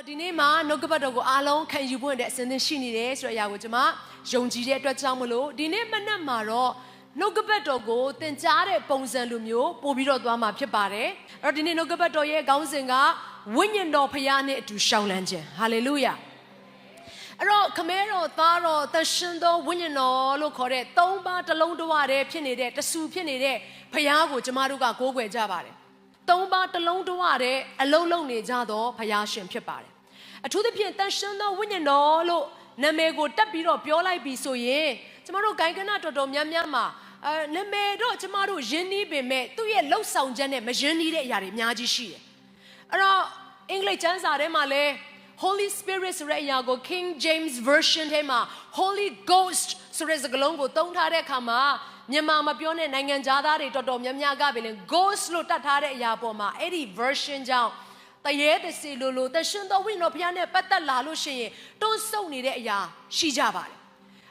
တော့ဒီနေ့မှာနှုတ်ကပတ်တော်ကိုအားလုံးခံယူဖို့အတွက်အစဉ်သင့်ရှိနေတယ်ဆိုတဲ့အရာကိုကျွန်မယုံကြည်တဲ့အတွက်ကြောင့်မလို့ဒီနေ့မနက်မှာတော့နှုတ်ကပတ်တော်ကိုသင်ကြားတဲ့ပုံစံလိုမျိုးပို့ပြီးတော့သွားမှာဖြစ်ပါတယ်အဲ့တော့ဒီနေ့နှုတ်ကပတ်တော်ရဲ့ခေါင်းစဉ်ကဝိညာဉ်တော်ဖခင်နဲ့အတူရှောင်းလန်းခြင်းဟာလေလုယာအဲ့တော့ခမဲတော်သားတော်တန်ရှင်တော်ဝိညာဉ်တော်လို့ခေါ်တဲ့သုံးပါးတစ်လုံးတစ်ဝတည်းဖြစ်နေတဲ့တဆူဖြစ်နေတဲ့ဖခင်ကိုကျမတို့ကကိုးကွယ်ကြပါတယ် သုံးပါးတစ်လုံးတဝတဲ့အလုံးလုံးနေကြတော့ဘုရားရှင်ဖြစ်ပါတယ်အထူးသဖြင့်တန်ရှင်သောဝိညာဉ်တော်လို့နာမည်ကိုတက်ပြီးတော့ပြောလိုက်ပြီဆိုရင်ကျမတို့ဂိုင်းကနတော်တော်များများမှာအဲနာမည်တော့ကျမတို့ယဉ်နီးပေမဲ့သူ့ရဲ့လှုပ်ဆောင်ချက်နဲ့မယဉ်နီးတဲ့အရာတွေအများကြီးရှိတယ်အဲ့တော့အင်္ဂလိပ်ကျမ်းစာထဲမှာလဲ Holy Spirit ဆိုတဲ့အရာကို King James Version ထဲမှာ Holy Ghost ဆိုတဲ့စကားလုံးကိုသုံးထားတဲ့အခါမှာမြန်မာမပြောတဲ့နိုင်ငံသားတွေတော်တော်များများကပဲလေ Ghost လို့တတ်ထားတဲ့အရာပေါ်မှာအဲ့ဒီ version ကြောင့်တရေတစီလိုလိုတရှင်တော်ဝိညာဉ်တော်ဘုရားနဲ့ပတ်သက်လာလို့ရှိရင်တွန်းဆုပ်နေတဲ့အရာရှိကြပါတယ်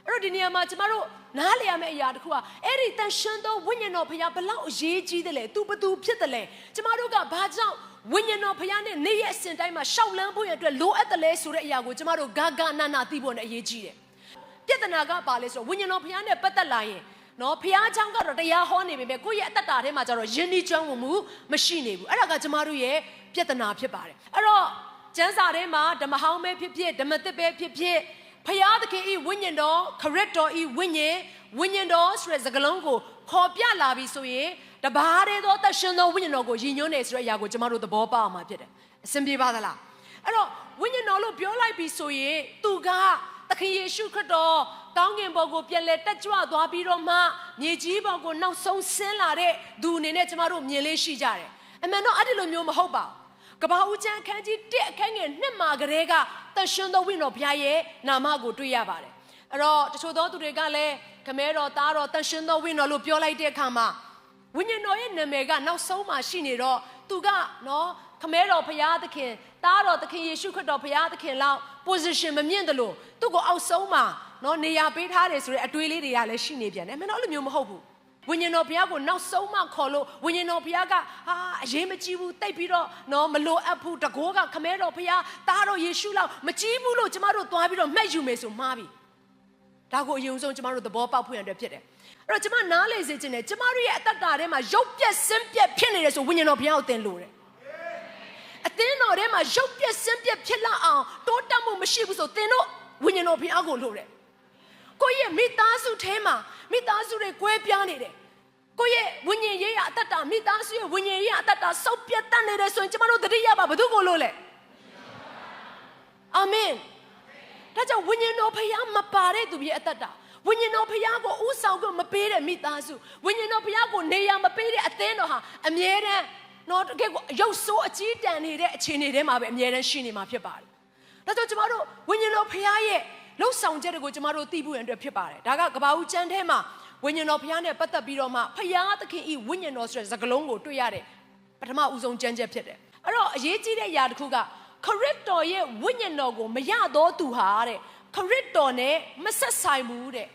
အဲ့တော့ဒီနေရာမှာကျမတို့နားလည်ရမယ့်အရာတစ်ခုကအဲ့ဒီတန်ရှင်သောဝိညာဉ်တော်ဘုရားဘလောက်အရေးကြီးတယ်လဲသူဘသူဖြစ်တယ်လဲကျမတို့ကဘာကြောင့်ဝိညာဉ်တော်ဘုရားနဲ့နေ့ရက်အစဉ်တိုင်းမှာရှောက်လန်းဖို့ရအတွက်လိုအပ်တယ်လဲဆိုတဲ့အရာကိုကျမတို့ဂါဂနာနာသိဖို့နဲ့အရေးကြီးတယ်ပြဿနာကပါလဲဆိုတော့ဝိညာဉ်တော်ဘုရားနဲ့ပတ်သက်လာရင်နော်ဘုရားချောင်းကတော့တရားဟောနေပေမဲ့ကိုယ့်ရဲ့အတ္တတာထဲမှာကျတော့ယဉ်ဤကျွမ်းဝင်မှုမရှိနေဘူးအဲ့ဒါကကျမတို့ရဲ့ပြဿနာဖြစ်ပါတယ်အဲ့တော့ကျမ်းစာထဲမှာဓမ္မဟောင်းပဲဖြစ်ဖြစ်ဓမ္မသစ်ပဲဖြစ်ဖြစ် ဖျားသခင်ဤဝိညာဉ်တော်ခရစ်တော်ဤဝိညာဉ်ဝိညာဉ်တော်ဆိုတဲ့စကားလုံးကိုခေါ်ပြလာပြီဆိုရင်တဘာတည်းသောတရှင်သောဝိညာဉ်တော်ကိုယဉ်ညွှန်းနေဆိုတဲ့အရာကိုကျမတို့သဘောပေါက်အောင်မှာဖြစ်တယ်အဆင်ပြေပါသလားအဲ့တော့ဝိညာဉ်တော်လို့ပြောလိုက်ပြီဆိုရင်သူကသခင်ယေရှုခရစ်တော်ကောင်းကင်ဘုံကိုပြန်လဲတက်ကြွသွားပြီးတော့မှမြေကြီးဘုံကိုနောက်ဆုံးဆင်းလာတဲ့သူအနေနဲ့ကျမတို့မြင်လေးရှိကြတယ်အမှန်တော့အဲ့ဒီလိုမျိုးမဟုတ်ပါဘူးကဘာဦးချမ်းခန်းကြီးတက်အခန်းငယ်နှစ်မှာကလေးက တရှင်သောဝိညာဉ်တော်ဘုရားရဲ့နာမကိုတွေ့ရပါတယ်အဲ့တော့တချို့သောသူတွေကလည်းခမဲတော်သားတော်တရှင်သောဝိညာဉ်တော်လို့ပြောလိုက်တဲ့အခါမှာဝိညာဉ်တော်ရဲ့နာမည်ကနောက်ဆုံးမှရှိနေတော့သူကနော်ခမဲတော်ဘုရားသခင်သားတော်သခင်ယေရှုခရစ်တော်ဘုရားသခင်လောက် position မမြင့်တယ်လို့သူ့ကိုအောက်ဆုံးမှာနော်နေရာပေးထားတယ်ဆိုတဲ့အတွေးလေးတွေကလည်းရှိနေပြန်တယ်မင်းတို့အဲ့လိုမျိုးမဟုတ်ဘူး ဝိညာဉ်တော်ဘုရားကိုနောက်ဆုံးမှခေါ်လို့ဝိညာဉ်တော်ဘုရားကဟာအရေးမကြီးဘူးတိတ်ပြီးတော့နော်မလိုအပ်ဘူးတကိုးကခမဲတော်ဘုရားသားတော်ယေရှုလောက်မကြီးဘူးလို့ကျမတို့သွားပြီးတော့မှတ်ယူမယ်ဆိုမှားပြီဒါကိုအရင်ဆုံးကျမတို့သဘောပေါက်ဖို့ရတဲ့ဖြစ်တယ်အဲ့တော့ကျမနားလေစေခြင်းနဲ့ကျမတို့ရဲ့အတ္တတာထဲမှာရုပ်ပြက်ဆင်းပြက်ဖြစ်နေတယ်ဆိုဝိညာဉ်တော်ဘုရားကိုသင်လို့တယ်အသင်းတော်ထဲမှာရုပ်ပြက်ဆင်းပြက်ဖြစ်လာအောင်တိုးတက်မှုမရှိဘူးဆိုသင်တို့ဝိညာဉ်တော်ဘုရားကိုလို့တယ်ကိုယ့်ရဲ့မိသားစုထဲမှာ မိသားစုတွေကွဲပြားနေတယ်ကိုယ့်ရဲ့ဝိညာဉ်ရေးရအတ္တတာမိသားစုရဲ့ဝိညာဉ်ရေးရအတ္တတာစုပ်ပြတ်တတ်နေတယ်ဆိုရင်ကျမတို့တတိယပါဘယ်သူကိုလို့လဲအာမင်ဒါကြောင့်ဝိညာဉ်တော်ဖခင်မပါတဲ့သူရဲ့အတ္တတာဝိညာဉ်တော်ဖခင်ကိုဥဆောင်ကိုမပေးတဲ့မိသားစုဝိညာဉ်တော်ဖခင်ကိုနေရာမပေးတဲ့အသင်းတော်ဟာအမြဲတမ်းတော့တကယ်ကိုရုပ်ဆိုးအကြီးတန်နေတဲ့အခြေအနေထဲမှာပဲအမြဲတမ်းရှိနေမှာဖြစ်ပါတယ်ဒါကြောင့်ကျမတို့ဝိညာဉ်တော်ဖခင်ရဲ့ လှုပ်ဆောင်ချက်တွေကိုကျမတို့သိဖို့ရန်အတွက်ဖြစ်ပါတယ်ဒါကကဘာဦးကျမ်းထဲမှာဝိညာဉ်တော်ဖခင်နဲ့ပတ်သက်ပြီးတော့မှဖခင်သခင်ဤဝိညာဉ်တော်ဆိုတဲ့စကားလုံးကိုတွေ့ရတဲ့ပထမဦးဆုံးကျမ်းချက်ဖြစ်တယ်အဲ့တော့အရေးကြီးတဲ့အရာတစ်ခုကခရစ်တော်ရဲ့ဝိညာဉ်တော်ကိုမရတော့သူဟာတဲ့ခရစ်တော်နဲ့မဆက်ဆိုင်ဘူးတဲ့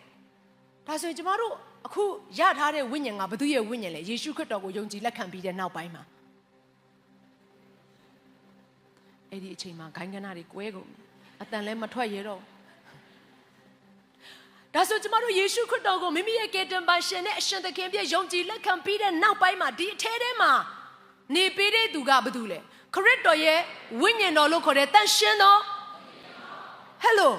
ဒါဆိုရင်ကျမတို့အခုရထားတဲ့ဝိညာဉ်ကဘယ်သူရဲ့ဝိညာဉ်လဲယေရှုခရစ်တော်ကိုယုံကြည်လက်ခံပြီးတဲ့နောက်ပိုင်းမှာအဲ့ဒီအချိန်မှာဂိုင်းကနာတွေကွဲကုန်ပြီအတန်လည်းမထွက်ရတော့ ဒါဆိုကျမတို့ယေရှုခရစ်တော်ကိုမိမိရဲ့ကယ်တင်ပါရှင်နဲ့အရှင်သခင်ပြည့်ယုံကြည်လက်ခံပြီးတဲ့နောက်ပိုင်းမှာဒီအထဲထဲမှာနေပေးတဲ့သူကဘယ်သူလဲခရစ်တော်ရဲ့ဝိညာဉ်တော်လို့ခေါ်တဲ့တန်ရှင်တော်ဟယ်လို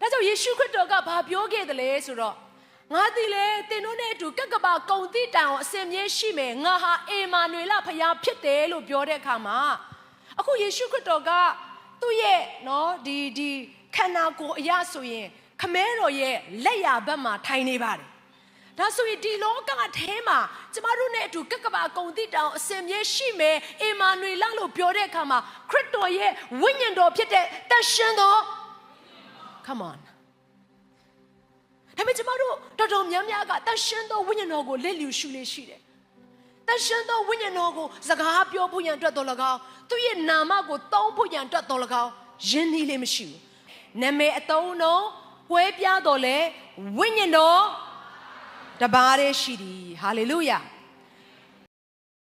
ဒါကြောင့်ယေရှုခရစ်တော်ကဘာပြောခဲ့တယ်လဲဆိုတော့ငါသည်လေသင်တို့နဲ့အတူကက်ကပကုံတိတန်အောင်အစင်မြဲရှိမယ်ငါဟာအေမာနွေလဖယားဖြစ်တယ်လို့ပြောတဲ့အခါမှာအခုယေရှုခရစ်တော်ကသူ့ရဲ့နော်ဒီဒီခန္ဓာကိုယ်အရာဆိုရင် ခမဲတော်ရဲ့လက်ရဘက်မှာထိုင်နေပါတယ်ဒါဆိုရင်ဒီလောကထဲမှာကျမတို့နဲ့အတူကက်ကပကုံတိတောင်အစင်မြဲရှိမယ်အေမာနွေလလို့ပြောတဲ့အခါမှာခရစ်တော်ရဲ့ဝိညာဉ်တော်ဖြစ်တဲ့တန်ရှင်တော် come on ဒါပေမဲ့ကျမတို့တော်တော်များများကတန်ရှင်သောဝိညာဉ်တော်ကိုလက်လျူရှုလေးရှိတယ်တန်ရှင်သောဝိညာဉ်တော်ကိုစကားပြောဖို့ရန်အတွက်တော်၎င်းသူ့ရဲ့နာမကိုတောင်းဖို့ရန်အတွက်တော်၎င်းယဉ်နေလေးမရှိဘူးနာမည်အတုံးတော် ကွဲပြားတော်လဲဝိညာဉ်တော်တပါးတည်းရှိသည်ဟာလေလုယာ